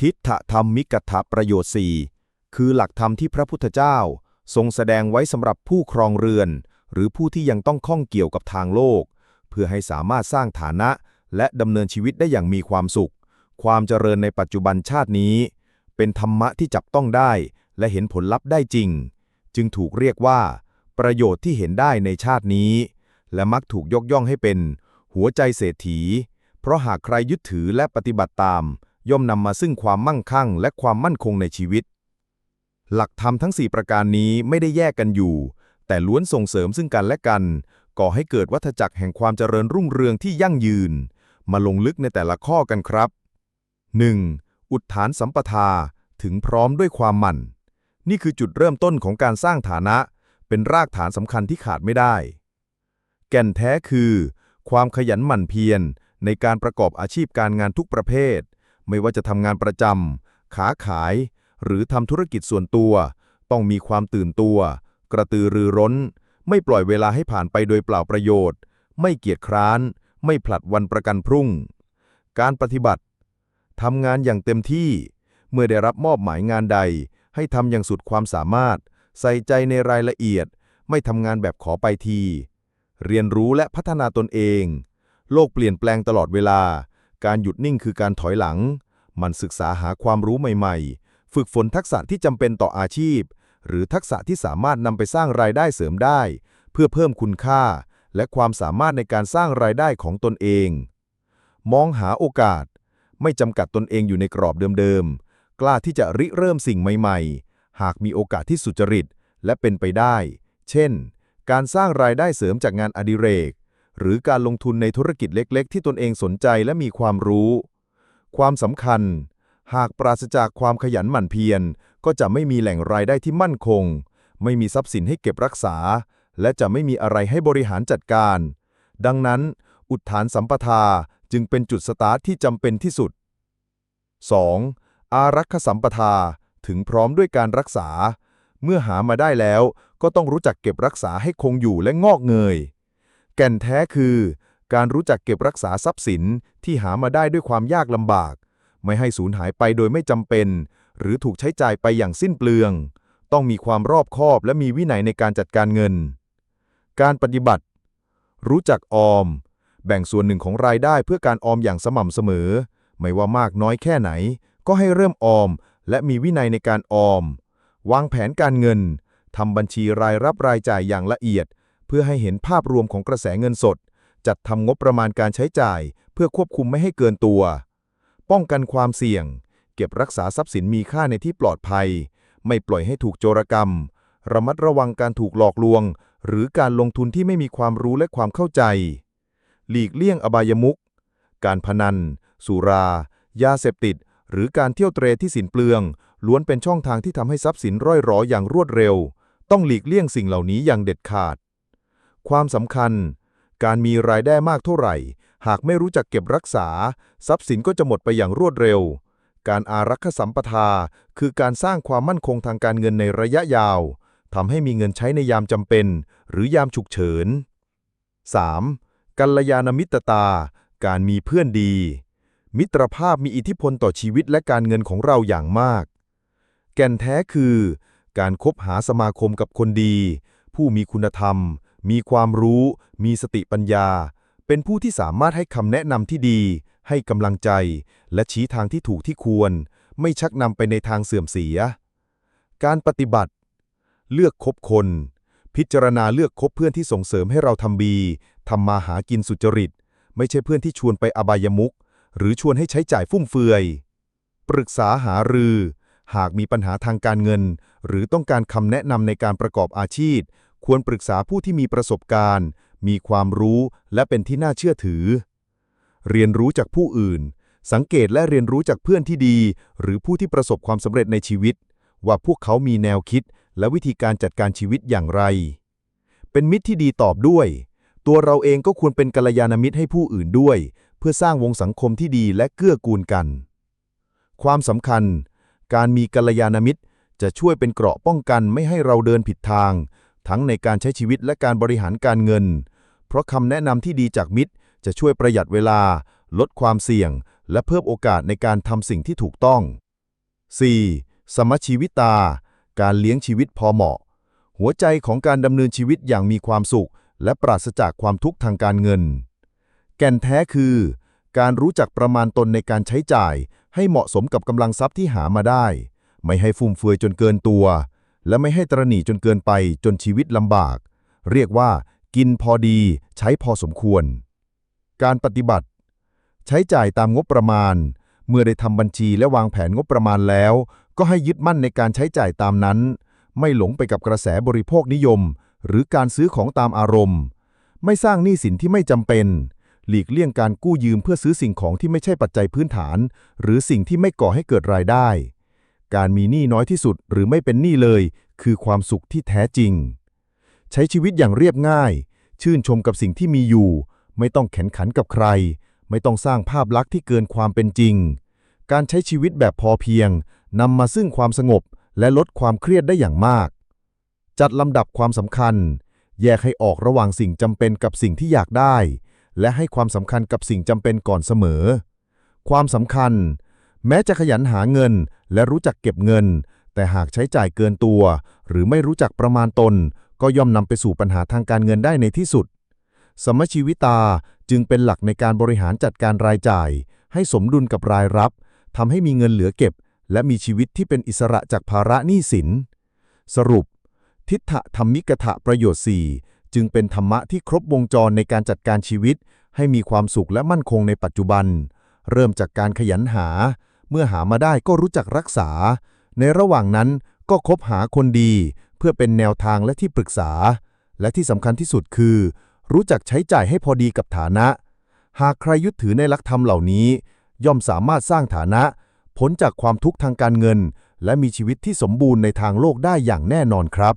ทิฏฐธรรมมิกถะประโยชน์สี่คือหลักธรรมที่พระพุทธเจ้า ทรงแสดงไว้สำหรับผู้ครองเรือน หรือผู้ที่ยังต้องข้องเกี่ยวกับทางโลก เพื่อให้สามารถสร้างฐานะ และดำเนินชีวิตได้อย่างมีความสุข ความเจริญในปัจจุบันชาตินี้ เป็นธรรมะที่จับต้องได้ และเห็นผลลัพธ์ได้จริง จึงถูกเรียกว่า ประโยชน์ที่เห็นได้ในชาตินี้ และมักถูกยกย่องให้เป็น หัวใจเศรษฐี เพราะหากใครยึดถือและปฏิบัติตาม ย่อมนำมาซึ่งความมั่งคั่งและความมั่นคงในชีวิต หลักธรรมทั้ง 4 ประการนี้ไม่ได้แยกกันอยู่ แต่ล้วนส่งเสริมซึ่งกันและกัน ก่อให้เกิดวัฏจักรแห่งความเจริญรุ่งเรืองที่ยั่งยืน มาลงลึกในแต่ละข้อกันครับ 1. อุทฐานสัมปทา ถึงพร้อมด้วยความหมั่น นี่คือจุดเริ่มต้นของการสร้างฐานะ เป็นรากฐานสำคัญที่ขาดไม่ได้ แก่นแท้คือ ความขยันหมั่นเพียรในการประกอบอาชีพการงานทุกประเภท ไม่ว่าจะทำงานประจำขาขาย หรือทำธุรกิจส่วนตัว ต้องมีความตื่นตัว กระตือรือร้น ไม่ปล่อยเวลาให้ผ่านไปโดยเปล่าประโยชน์ ไม่เกียจคร้าน ไม่ผลัดวันประกันพรุ่ง การปฏิบัติทำงานอย่างเต็มที่ เมื่อได้รับมอบหมายงานใด ให้ทำอย่างสุดความสามารถ ใส่ใจในรายละเอียด ไม่ทำงานแบบขอไปที เรียนรู้และพัฒนาตนเอง โลกเปลี่ยนแปลงตลอดเวลา การหยุดนิ่งคือการถอยหลัง มันศึกษาหาความรู้ใหม่ๆ ฝึกฝนทักษะที่จำเป็นต่ออาชีพ หรือทักษะที่สามารถนำไปสร้างรายได้เสริมได้ เพื่อเพิ่มคุณค่า และความสามารถในการสร้างรายได้ของตนเอง มองหาโอกาส ไม่จำกัดตนเองอยู่ในกรอบเดิมๆ กล้าที่จะริเริ่มสิ่งใหม่ๆ หากมีโอกาสที่สุจริตและเป็นไปได้ เช่น การสร้างรายได้เสริมจากงานอดิเรก หรือการลงทุนในธุรกิจเล็กๆ ที่ตนเองสนใจและมีความรู้ ความสำคัญ หากปราศจากความขยันหมั่นเพียร ก็จะไม่มีแหล่งรายได้ที่มั่นคง ไม่มีทรัพย์สินให้เก็บรักษา และจะไม่มีอะไรให้บริหารจัดการ ดังนั้น อุทฐานสัมปทาจึงเป็นจุดสตาร์ทที่จำเป็นที่สุด 2. อารักขสัมปทาถึงพร้อมด้วยการรักษา เมื่อหามาได้แล้วก็ต้องรู้จักเก็บรักษาให้คงอยู่และงอกเงย ก่นแท้คือ การรู้จักเก็บรักษาทรัพย์สินที่หามาได้ด้วยความยากลำบาก ไม่ให้สูญหายไปโดยไม่จำเป็น หรือถูกใช้จ่ายไปอย่างสิ้นเปลือง ต้องมีความรอบคอบและมีวินัยในการจัดการเงิน การปฏิบัติ รู้จักออม แบ่งส่วนหนึ่งของรายได้เพื่อการออมอย่างสม่ำเสมอ ไม่ว่ามากน้อยแค่ไหน ก็ให้เริ่มออม และมีวินัยในการออม วางแผนการเงินทำบัญชีรายรับรายจ่ายอย่างละเอียด เพื่อให้เห็นภาพรวมของกระแสเงินสด จัดทำงบประมาณการใช้จ่าย เพื่อควบคุมไม่ให้เกินตัว ป้องกันความเสี่ยง เก็บรักษาทรัพย์สินมีค่าในที่ปลอดภัย ไม่ปล่อยให้ถูกโจรกรรม ระมัดระวังการถูกหลอกลวง หรือการลงทุนที่ไม่มีความรู้และความเข้าใจ หลีกเลี่ยงอบายมุขการพนัน สุรา ยาเสพติด หรือการเที่ยวเตรที่สินเปลือง ล้วนเป็นช่องทางที่ทำให้ทรัพย์สินร่อยหรออย่างรวดเร็ว ต้องหลีกเลี่ยงสิ่งเหล่านี้อย่างเด็ดขาด ความสำคัญ การมีรายได้มากเท่าไหร่ หากไม่รู้จักเก็บรักษา ทรัพย์สินก็จะหมดไปอย่างรวดเร็ว การอารักขสัมปทา คือการสร้างความมั่นคงทางการเงินในระยะยาวทำให้มีเงินใช้ในยามจำเป็น หรือยามฉุกเฉิน 3. กัลยาณมิตรตา การมีเพื่อนดี มิตรภาพมีอิทธิพลต่อชีวิตและการเงินของเราอย่างมาก แก่นแท้คือ การคบหาสมาคมกับคนดี ผู้มีคุณธรรม มีความรู้ มีสติปัญญา เป็นผู้ที่สามารถให้คำแนะนำที่ดี ให้กำลังใจ และชี้ทางที่ถูกที่ควร ไม่ชักนำไปในทางเสื่อมเสีย การปฏิบัติ เลือกคบคน พิจารณาเลือกคบเพื่อนที่ส่งเสริมให้เราทำบีทำมาหากินสุจริต ไม่ใช่เพื่อนที่ชวนไปอบายมุขหรือชวนให้ใช้จ่ายฟุ่มเฟือย ปรึกษาหารือ หากมีปัญหาทางการเงิน หรือต้องการคำแนะนำในการประกอบอาชีพ ควรปรึกษาผู้ที่มีประสบการณ์ มีความรู้และเป็นที่น่าเชื่อถือ เรียนรู้จากผู้อื่น สังเกตและเรียนรู้จากเพื่อนที่ดี หรือผู้ที่ประสบความสำเร็จในชีวิต ว่าพวกเขามีแนวคิดและวิธีการจัดการชีวิตอย่างไร เป็นมิตรที่ดีตอบด้วย ตัวเราเองก็ควรเป็นกัลยาณมิตรให้ผู้อื่นด้วย เพื่อสร้างวงสังคมที่ดีและเกื้อกูลกัน ความสำคัญ การมีกัลยาณมิตรจะช่วยเป็นเกราะป้องกันไม่ให้เราเดินผิดทาง ทั้งในการใช้ชีวิตและการบริหารการเงิน เพราะคำแนะนำที่ดีจากมิตร จะช่วยประหยัดเวลา ลดความเสี่ยง และเพิ่มโอกาสในการทำสิ่งที่ถูกต้อง 4. สมชีวิตา การเลี้ยงชีวิตพอเหมาะ หัวใจของการดำเนินชีวิตอย่างมีความสุข และปราศจากความทุกข์ทางการเงิน แก่นแท้คือ การรู้จักประมาณตนในการใช้จ่าย ให้เหมาะสมกับกำลังทรัพย์ที่หามาได้ ไม่ให้ฟุ่มเฟือยจนเกินตัว และไม่ให้ตรหนี่จนเกินไปจนชีวิตลำบาก เรียกว่า กินพอดีใช้พอสมควร การปฏิบัติ ใช้จ่ายตามงบประมาณ เมื่อได้ทำบัญชีและวางแผนงบประมาณแล้ว ก็ให้ยึดมั่นในการใช้จ่ายตามนั้น ไม่หลงไปกับกระแสบริโภคนิยม หรือการซื้อของตามอารมณ์ ไม่สร้างหนี้สินที่ไม่จำเป็น หลีกเลี่ยงการกู้ยืมเพื่อซื้อสิ่งของที่ไม่ใช่ปัจจัยพื้นฐาน หรือสิ่งที่ไม่ก่อให้เกิดรายได้ การมีหนี้น้อยที่สุดหรือไม่เป็นหนี้เลย คือความสุขที่แท้จริง ใช้ชีวิตอย่างเรียบง่าย ชื่นชมกับสิ่งที่มีอยู่ ไม่ต้องแข่งขันกับใคร ไม่ต้องสร้างภาพลักษณ์ที่เกินความเป็นจริง การใช้ชีวิตแบบพอเพียงนำมาซึ่งความสงบ และลดความเครียดได้อย่างมาก จัดลำดับความสำคัญ แยกให้ออกระหว่างสิ่งจำเป็นกับสิ่งที่อยากได้ และให้ความสำคัญกับสิ่งจำเป็นก่อนเสมอ ความสำคัญ แม้จะขยันหาเงิน และรู้จักเก็บเงิน แต่หากใช้จ่ายเกินตัว หรือไม่รู้จักประมาณตน ก็ย่อมนำไปสู่ปัญหาทางการเงินได้ในที่สุด สมชีวิตาจึงเป็นหลักในการบริหารจัดการรายจ่าย ให้สมดุลกับรายรับทำให้มีเงินเหลือเก็บ และมีชีวิตที่เป็นอิสระจากภาระหนี้สิน สรุป ทิฏฐธรรมิกถะประโยชน์4จึงเป็นธรรมะที่ครบวงจรในการจัดการชีวิต ให้มีความสุขและมั่นคงในปัจจุบัน เริ่มจากการขยันหา เมื่อหามาได้ก็รู้จักรักษา ในระหว่างนั้นก็คบหาคนดี เพื่อเป็นแนวทางและที่ปรึกษา และที่สำคัญที่สุดคือ รู้จักใช้จ่ายให้พอดีกับฐานะ หากใครยึดถือในหลักธรรมเหล่านี้ ย่อมสามารถสร้างฐานะพ้นจากความทุกข์ทางการเงิน และมีชีวิตที่สมบูรณ์ในทางโลกได้อย่างแน่นอนครับ